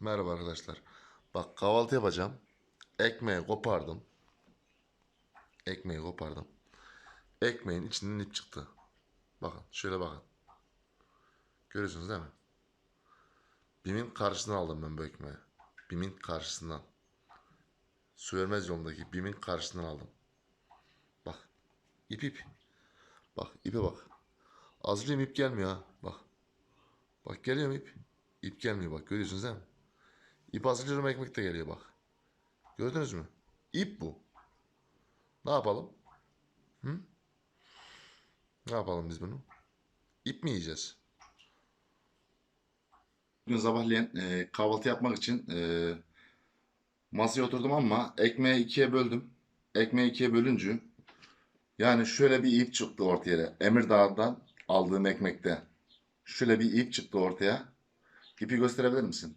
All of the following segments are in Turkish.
Merhaba arkadaşlar. Bak kahvaltı yapacağım. Ekmeği kopardım. Ekmeği kopardım. Ekmeğin içinden ip çıktı. Bakın şöyle bakın. Görüyorsunuz değil mi? Bim'in karşısından aldım ben bu ekmeği. Bim'in karşısından. Su vermez yolundaki Bim'in karşısından aldım. Bak. ip ip. Bak ipe bak. Azrayım ip gelmiyor ha. Bak. Bak geliyor mu ip? İp gelmiyor bak görüyorsunuz değil mi? İp hazırlıyorum ekmek de geliyor bak. Gördünüz mü? İp bu. Ne yapalım? Hı? Ne yapalım biz bunu? İp mi yiyeceğiz? Bugün sabahleyin e, kahvaltı yapmak için e, masaya oturdum ama ekmeği ikiye böldüm. Ekmeği ikiye bölünce yani şöyle bir ip çıktı ortaya. Emirdağ'dan aldığım ekmekte. Şöyle bir ip çıktı ortaya. İpi gösterebilir misin?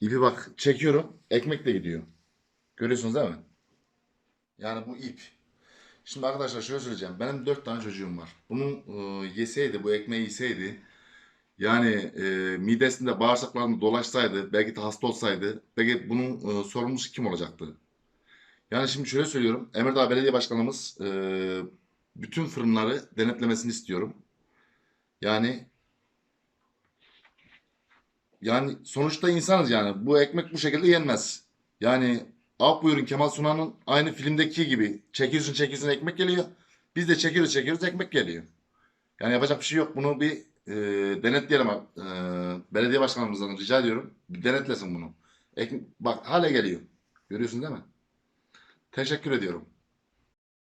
İpi bak çekiyorum. Ekmek de gidiyor. Görüyorsunuz değil mi? Yani bu ip. Şimdi arkadaşlar şöyle söyleyeceğim. Benim dört tane çocuğum var. Bunu e, yeseydi, bu ekmeği yeseydi yani e, midesinde bağırsaklarında dolaşsaydı, belki de hasta olsaydı, belki bunun e, sorumlusu kim olacaktı? Yani şimdi şöyle söylüyorum. Emirdağ Belediye Başkanımız e, bütün fırınları denetlemesini istiyorum. Yani yani sonuçta insanız yani. Bu ekmek bu şekilde yenmez. Yani Af buyurun Kemal Sunal'ın aynı filmdeki gibi çekiyorsun çekiyorsun ekmek geliyor. Biz de çekiyoruz çekiyoruz ekmek geliyor. Yani yapacak bir şey yok. Bunu bir e, denetleyelim. E, belediye başkanımızdan rica ediyorum. Bir denetlesin bunu. Ek, bak hale geliyor. Görüyorsun değil mi? Teşekkür ediyorum.